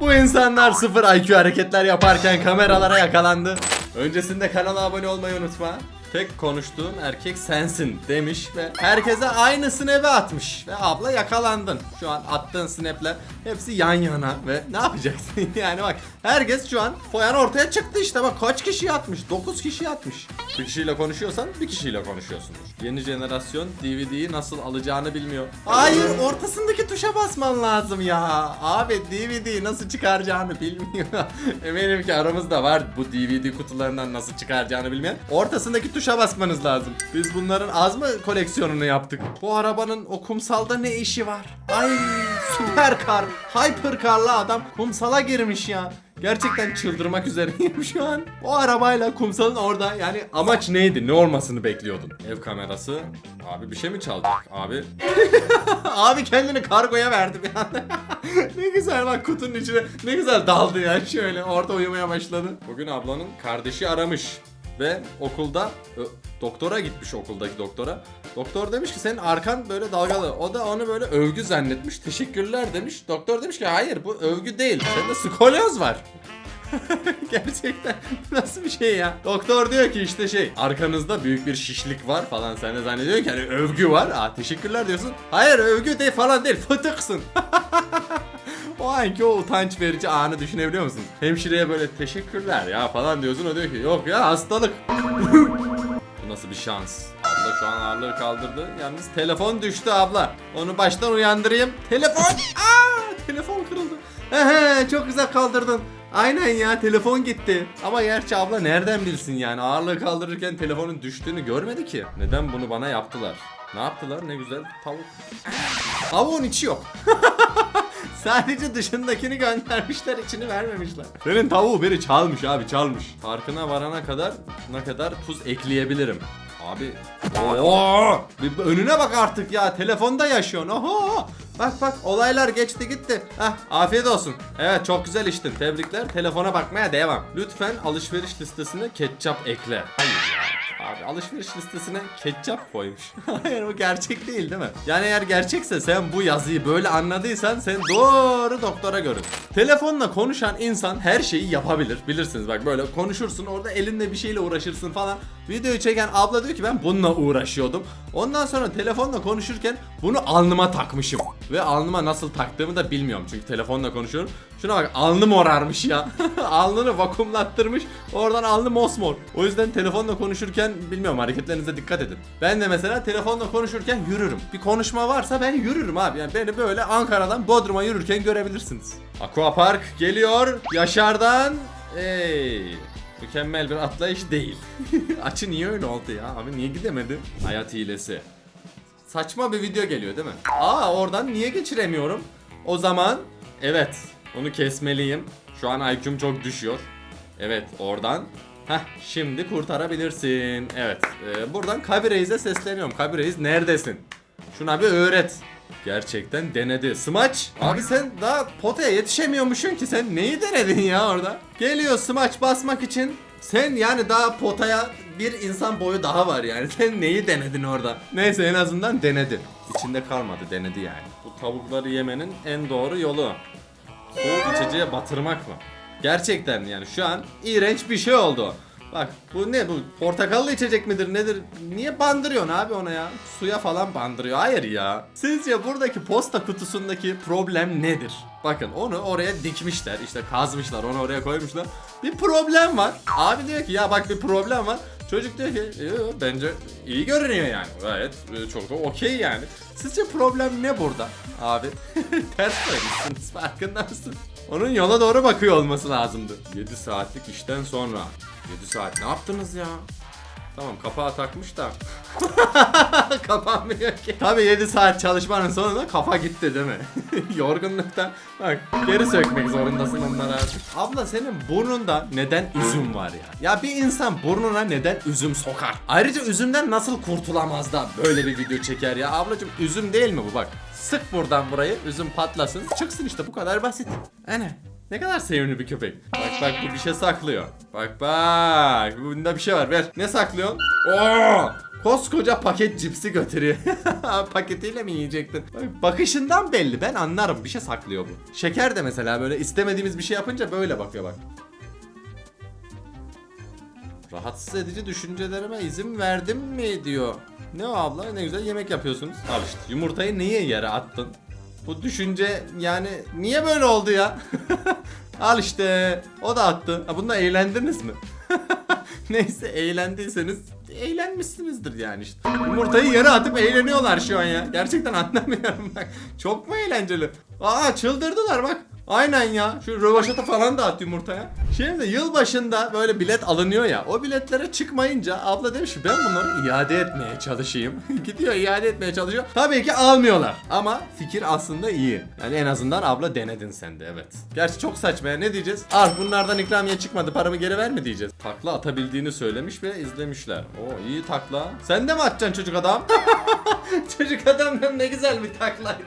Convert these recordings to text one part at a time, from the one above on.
Bu insanlar sıfır IQ hareketler yaparken kameralara yakalandı. Öncesinde kanala abone olmayı unutma. Tek konuştuğun erkek sensin demiş ve herkese aynı snap'i atmış. Ve abla yakalandın. Şu an attığın snap'ler hepsi yan yana ve ne yapacaksın? yani bak herkes şu an foyan ortaya çıktı işte bak kaç kişi atmış? 9 kişi atmış. Bir kişiyle konuşuyorsan bir kişiyle konuşuyorsundur. Yeni jenerasyon DVD'yi nasıl alacağını bilmiyor. Hayır ortasındaki tuşa basman lazım ya. Abi DVD'yi nasıl çıkaracağını bilmiyor. Eminim ki aramızda var bu DVD kutularından nasıl çıkaracağını bilmeyen. Ortasındaki tuşa basmanız lazım. Biz bunların az mı koleksiyonunu yaptık? Bu arabanın o kumsalda ne işi var? Ay süper kar, hyper karlı adam kumsala girmiş ya. Gerçekten çıldırmak üzereyim şu an. O arabayla kumsalın orada yani amaç neydi? Ne olmasını bekliyordun? Ev kamerası. Abi bir şey mi çaldık? Abi. Abi kendini kargoya verdi bir anda. ne güzel bak kutunun içine ne güzel daldı ya şöyle orada uyumaya başladı. Bugün ablanın kardeşi aramış. Ve okulda doktora gitmiş okuldaki doktora. Doktor demiş ki senin arkan böyle dalgalı. O da onu böyle övgü zannetmiş. Teşekkürler demiş. Doktor demiş ki hayır bu övgü değil. Sende skolyoz var. Gerçekten nasıl bir şey ya? Doktor diyor ki işte şey arkanızda büyük bir şişlik var falan. Sen de zannediyorsun ki hani övgü var. Aa teşekkürler diyorsun. Hayır övgü değil falan değil fıtıksın. o anki o utanç verici anı düşünebiliyor musun? Hemşireye böyle teşekkürler ya falan diyorsun. O diyor ki yok ya hastalık. Bu nasıl bir şans? Abla şu an ağırlığı kaldırdı. Yalnız telefon düştü abla. Onu baştan uyandırayım. Telefon! Aa, telefon kırıldı. Ehe, çok güzel kaldırdın. Aynen ya telefon gitti. Ama gerçi abla nereden bilsin yani ağırlığı kaldırırken telefonun düştüğünü görmedi ki. Neden bunu bana yaptılar? Ne yaptılar? Ne güzel tavuk. Tavuğun içi yok. Sadece dışındakini göndermişler içini vermemişler. Senin tavuğu biri çalmış abi çalmış. Farkına varana kadar ne kadar tuz ekleyebilirim. Abi. Oo! Bir önüne bak artık ya. Telefonda yaşıyorsun. Oho! Bak bak olaylar geçti gitti. Hah afiyet olsun. Evet çok güzel içtin. Tebrikler. Telefona bakmaya devam. Lütfen alışveriş listesine ketçap ekle. Hayır. Abi alışveriş listesine ketçap koymuş. Hayır bu gerçek değil değil mi? Yani eğer gerçekse sen bu yazıyı böyle anladıysan sen doğru doktora görün. Telefonla konuşan insan her şeyi yapabilir. Bilirsiniz bak böyle konuşursun orada elinde bir şeyle uğraşırsın falan. Videoyu çeken abla diyor ki ben bununla uğraşıyordum. Ondan sonra telefonla konuşurken bunu alnıma takmışım. Ve alnıma nasıl taktığımı da bilmiyorum çünkü telefonla konuşuyorum. Şuna bak alnım morarmış ya. Alnını vakumlattırmış. Oradan alnı mosmor. O yüzden telefonla konuşurken bilmiyorum hareketlerinize dikkat edin. Ben de mesela telefonla konuşurken yürürüm. Bir konuşma varsa ben yürürüm abi. Yani beni böyle Ankara'dan Bodrum'a yürürken görebilirsiniz. Aquapark geliyor. Yaşar'dan. Ey. Mükemmel bir atlayış değil. Açı niye öyle oldu ya? Abi niye gidemedi? Hayat hilesi. Saçma bir video geliyor değil mi? Aa oradan niye geçiremiyorum? O zaman evet onu kesmeliyim. Şu an IQ'm çok düşüyor. Evet oradan. Heh şimdi kurtarabilirsin. Evet e, buradan Kabi Reis'e sesleniyorum. Kabi Reis neredesin? Şuna bir öğret. Gerçekten denedi. Smaç. Abi sen daha potaya yetişemiyormuşsun ki sen neyi denedin ya orada? Geliyor smaç basmak için. Sen yani daha potaya bir insan boyu daha var yani. Sen neyi denedin orada? Neyse en azından denedi. İçinde kalmadı denedi yani. Bu tavukları yemenin en doğru yolu. Soğuk içeceğe batırmak mı? Gerçekten yani şu an iğrenç bir şey oldu. Bak bu ne bu portakallı içecek midir nedir? Niye bandırıyorsun abi ona ya? Suya falan bandırıyor. Hayır ya. Sizce buradaki posta kutusundaki problem nedir? Bakın onu oraya dikmişler. işte kazmışlar onu oraya koymuşlar. Bir problem var. Abi diyor ki ya bak bir problem var. Çocuk diyor ki "Yo, bence iyi görünüyor yani. Gayet e, çok da okey yani. Sizce problem ne burada? Abi ters koymuşsunuz farkında mısın? Onun yola doğru bakıyor olması lazımdı. 7 saatlik işten sonra. 7 saat ne yaptınız ya? Tamam kapağı takmış da. Kapanmıyor ki. Tabii 7 saat çalışmanın sonunda kafa gitti değil mi? Yorgunluktan bak geri sökmek zorundasın onları artık. Abla senin burnunda neden üzüm var ya? Ya bir insan burnuna neden üzüm sokar? Ayrıca üzümden nasıl kurtulamaz da böyle bir video çeker ya? Ablacım üzüm değil mi bu bak? Sık buradan burayı üzüm patlasın çıksın işte bu kadar basit. Ene. Ne kadar sevimli bir köpek. Bak bak bu bir şey saklıyor. Bak bak. Bunda bir şey var ver. Ne saklıyorsun? Oo! Koskoca paket cipsi götürüyor. Paketiyle mi yiyecektin? Bak, Bakışından belli. Ben anlarım. Bir şey saklıyor bu. Şeker de mesela böyle istemediğimiz bir şey yapınca böyle bakıyor bak. Rahatsız edici düşüncelerime izin verdim mi diyor. Ne o abla ne güzel yemek yapıyorsunuz. Al işte yumurtayı niye yere attın? Bu düşünce yani niye böyle oldu ya? Al işte o da attı. Ha, bununla eğlendiniz mi? Neyse eğlendiyseniz eğlenmişsinizdir yani işte. Yumurtayı yere atıp eğleniyorlar şu an ya. Gerçekten anlamıyorum bak. Çok mu eğlenceli? Aa çıldırdılar bak. Aynen ya. Şu rövaşata falan da at yumurtaya. Şimdi yılbaşında böyle bilet alınıyor ya. O biletlere çıkmayınca abla demiş ki ben bunları iade etmeye çalışayım. Gidiyor iade etmeye çalışıyor. Tabii ki almıyorlar. Ama fikir aslında iyi. Yani en azından abla denedin sen de evet. Gerçi çok saçma ya ne diyeceğiz? Al bunlardan ikramiye çıkmadı paramı geri ver mi diyeceğiz. Takla atabildiğini söylemiş ve izlemişler. Oo iyi takla. Sen de mi atacaksın çocuk adam? çocuk adamdan ne güzel bir taklaydı.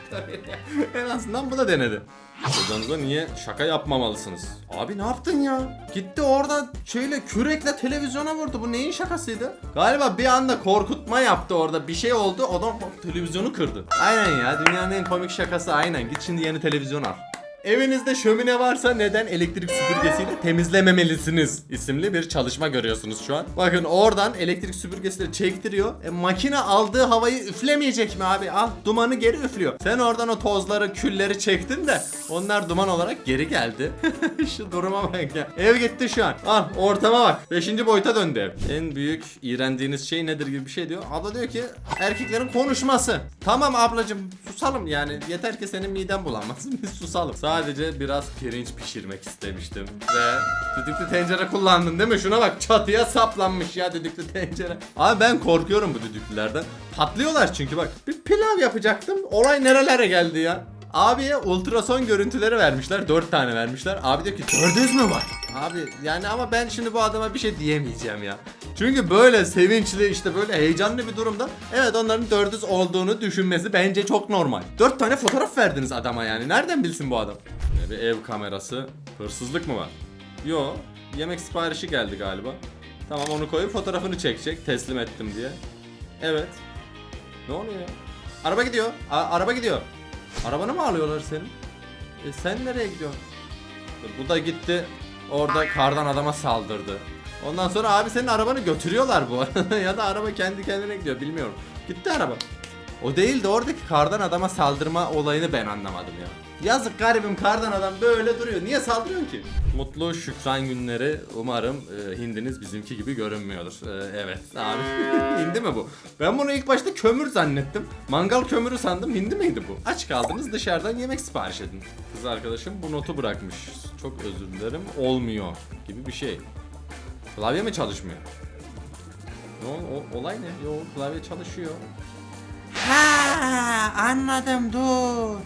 en azından bu da denedi. Hocanıza niye şaka yapmamalısınız? Abi ne yaptın ya? Gitti orada şeyle kürekle televizyona vurdu. Bu neyin şakasıydı? Galiba bir anda korkutma yaptı orada. Bir şey oldu. Adam televizyonu kırdı. Aynen ya. Dünyanın en komik şakası aynen. Git şimdi yeni televizyon al. Evinizde şömine varsa neden elektrik süpürgesiyle temizlememelisiniz isimli bir çalışma görüyorsunuz şu an. Bakın oradan elektrik süpürgesiyle çektiriyor. E, makine aldığı havayı üflemeyecek mi abi? Al dumanı geri üflüyor. Sen oradan o tozları, külleri çektin de onlar duman olarak geri geldi. şu duruma bak ya. Ev gitti şu an. Al ortama bak. Beşinci boyuta döndü ev. En büyük iğrendiğiniz şey nedir gibi bir şey diyor. Abla diyor ki erkeklerin konuşması. Tamam ablacım susalım yani. Yeter ki senin miden bulanmasın biz susalım. Sadece biraz pirinç pişirmek istemiştim. Ve düdüklü tencere kullandın değil mi? Şuna bak çatıya saplanmış ya düdüklü tencere. Abi ben korkuyorum bu düdüklülerden. Patlıyorlar çünkü bak. Bir pilav yapacaktım. Olay nerelere geldi ya? Abiye ultrason görüntüleri vermişler. 4 tane vermişler. Abi diyor ki gördünüz mü var? Abi yani ama ben şimdi bu adama bir şey diyemeyeceğim ya. Çünkü böyle sevinçli işte böyle heyecanlı bir durumda evet onların dördüz olduğunu düşünmesi bence çok normal. 4 tane fotoğraf verdiniz adama yani. Nereden bilsin bu adam? Bir ev kamerası. Hırsızlık mı var? Yo. Yemek siparişi geldi galiba. Tamam onu koyup fotoğrafını çekecek teslim ettim diye. Evet. Ne oluyor ya? Araba gidiyor. A- araba gidiyor. Arabanı mı alıyorlar senin? E sen nereye gidiyorsun? Bu da gitti. Orada kardan adama saldırdı. Ondan sonra abi senin arabanı götürüyorlar bu arada. ya da araba kendi kendine gidiyor bilmiyorum. Gitti araba. O değil de oradaki kardan adama saldırma olayını ben anlamadım ya. Yazık garibim kardan adam böyle duruyor. Niye saldırıyorsun ki? Mutlu şükran günleri. Umarım e, hindiniz bizimki gibi görünmüyordur. E, evet abi. hindi mi bu? Ben bunu ilk başta kömür zannettim. Mangal kömürü sandım. Hindi miydi bu? Aç kaldınız dışarıdan yemek sipariş edin. Kız arkadaşım bu notu bırakmış. Çok özür dilerim. Olmuyor gibi bir şey. Klavye mi çalışmıyor? Ne o, olay ne? Yo klavye çalışıyor. Ha anladım dur.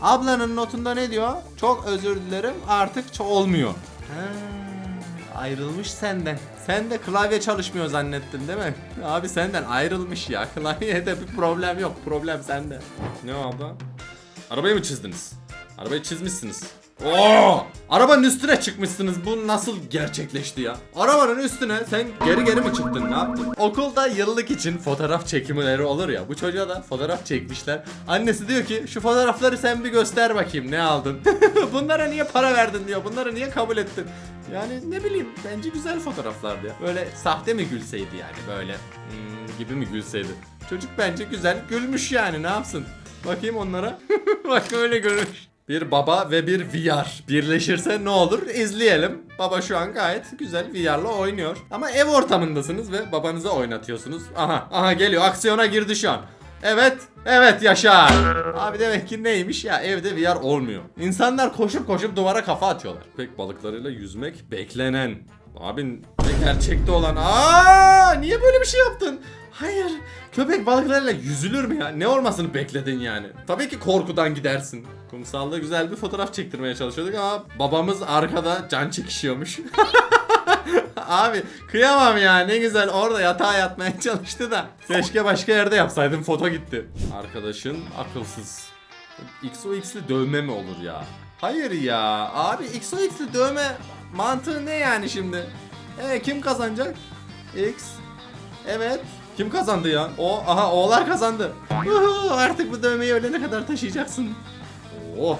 Ablanın notunda ne diyor? Çok özür dilerim artık olmuyor. Ha, ayrılmış senden. Sen de klavye çalışmıyor zannettin değil mi? Abi senden ayrılmış ya. Klavyede bir problem yok. Problem sende. Ne o abla? Arabayı mı çizdiniz? Arabayı çizmişsiniz. Oo! Arabanın üstüne çıkmışsınız. Bu nasıl gerçekleşti ya? Arabanın üstüne sen geri geri mi çıktın? Ne yaptın? Okulda yıllık için fotoğraf çekimleri olur ya. Bu çocuğa da fotoğraf çekmişler. Annesi diyor ki şu fotoğrafları sen bir göster bakayım ne aldın? Bunlara niye para verdin diyor. Bunları niye kabul ettin? Yani ne bileyim bence güzel fotoğraflardı ya. Böyle sahte mi gülseydi yani böyle hmm, gibi mi gülseydi? Çocuk bence güzel gülmüş yani ne yapsın? Bakayım onlara. Bak öyle görmüş. Bir baba ve bir VR birleşirse ne olur izleyelim. Baba şu an gayet güzel VR'la oynuyor. Ama ev ortamındasınız ve babanıza oynatıyorsunuz. Aha aha geliyor aksiyona girdi şu an. Evet, evet Yaşar. Abi demek ki neymiş ya evde VR olmuyor. İnsanlar koşup koşup duvara kafa atıyorlar. Köpek balıklarıyla yüzmek beklenen. Abi gerçekte olan. Aa niye böyle bir şey yaptın? Hayır. Köpek balıklarıyla yüzülür mü ya? Ne olmasını bekledin yani? Tabii ki korkudan gidersin. Kumsalda güzel bir fotoğraf çektirmeye çalışıyorduk ama babamız arkada can çekişiyormuş. Abi kıyamam ya ne güzel orada yatağa yatmaya çalıştı da. Keşke başka yerde yapsaydım foto gitti. Arkadaşın akılsız. XOX'li dövme mi olur ya? Hayır ya abi XOX'li dövme mantığı ne yani şimdi? E kim kazanacak? X Evet. Kim kazandı ya? O aha oğlar kazandı. Uhu, artık bu dövmeyi ölene kadar taşıyacaksın. Oh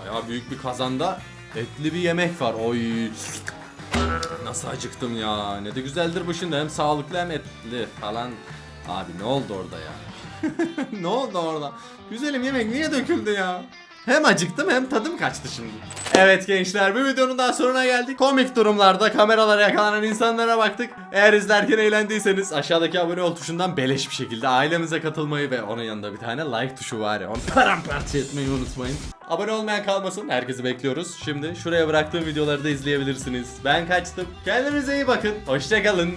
bayağı büyük bir kazanda etli bir yemek var. Oy. Nasıl acıktım ya. Ne de güzeldir bu şimdi. Hem sağlıklı hem etli falan. Abi ne oldu orada ya? ne oldu orada? Güzelim yemek niye döküldü ya? Hem acıktım hem tadım kaçtı şimdi. Evet gençler bir videonun daha sonuna geldik. Komik durumlarda kameralara yakalanan insanlara baktık. Eğer izlerken eğlendiyseniz aşağıdaki abone ol tuşundan beleş bir şekilde ailemize katılmayı ve onun yanında bir tane like tuşu var ya onu paramparça etmeyi unutmayın. Abone olmayan kalmasın. Herkesi bekliyoruz. Şimdi şuraya bıraktığım videoları da izleyebilirsiniz. Ben kaçtım. Kendinize iyi bakın. Hoşçakalın.